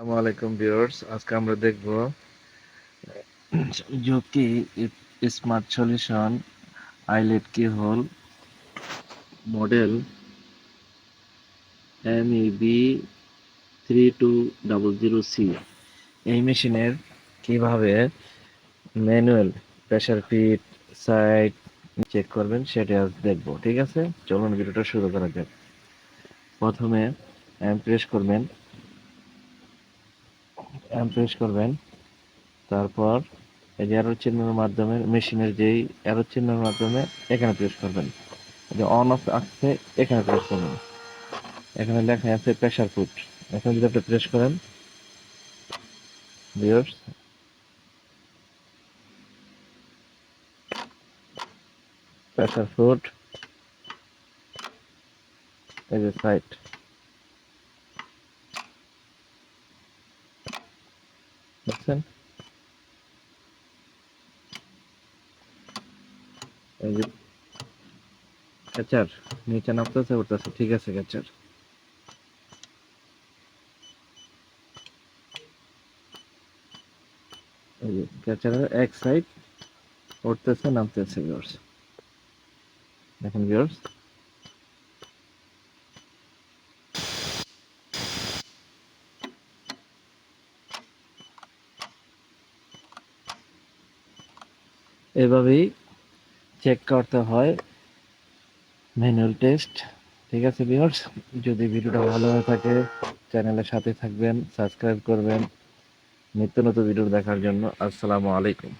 আসসালামু আলাইকুম ভিউয়ার্স, আজকে আমরা দেখব Juki smart solution eyelet key hole, model M B three two double zero C এই মেশিনের কীভাবে manual pressure fit side check করবেন সেটা আজ দেখব, ঠিক আছে? চলুন ভিডিওটা শুরু করা যাক। প্রথমে প্রেস করবেন। প্রেস করবেন। তারপর এই যে অ্যারো চিহ্নের মাধ্যমে মেশিনের যেই অ্যারো চিহ্নের মাধ্যমে এখানে প্রেস করবেন। যে অন অফ আসছে, এখানে প্রেস করবেন। এখানে লেখা আছে প্রেশার ফুট এখানে যদি আপনি প্রেস করেন ভিউয়ার্স প্রেশার ফুট এই যে সাইট দেখছেন যে, ক্যাচার, নিচে নামতেছে, উঠতেছে। ঠিক আছে, ক্যাচার। এই ক্যাচারের এক সাইড উঠতেছে, নামতেছে দেখেন এভাবেই চেক করতে হয় ম্যানুয়াল টেস্ট ঠিক আছে ভিউয়ার্স যদি ভিডিওটা ভালো হয়ে থাকে চ্যানেলের সাথে থাকবেন সাবস্ক্রাইব করবেন। নিত্য নতুন ভিডিও দেখার জন্য আসসালামু আলাইকুম।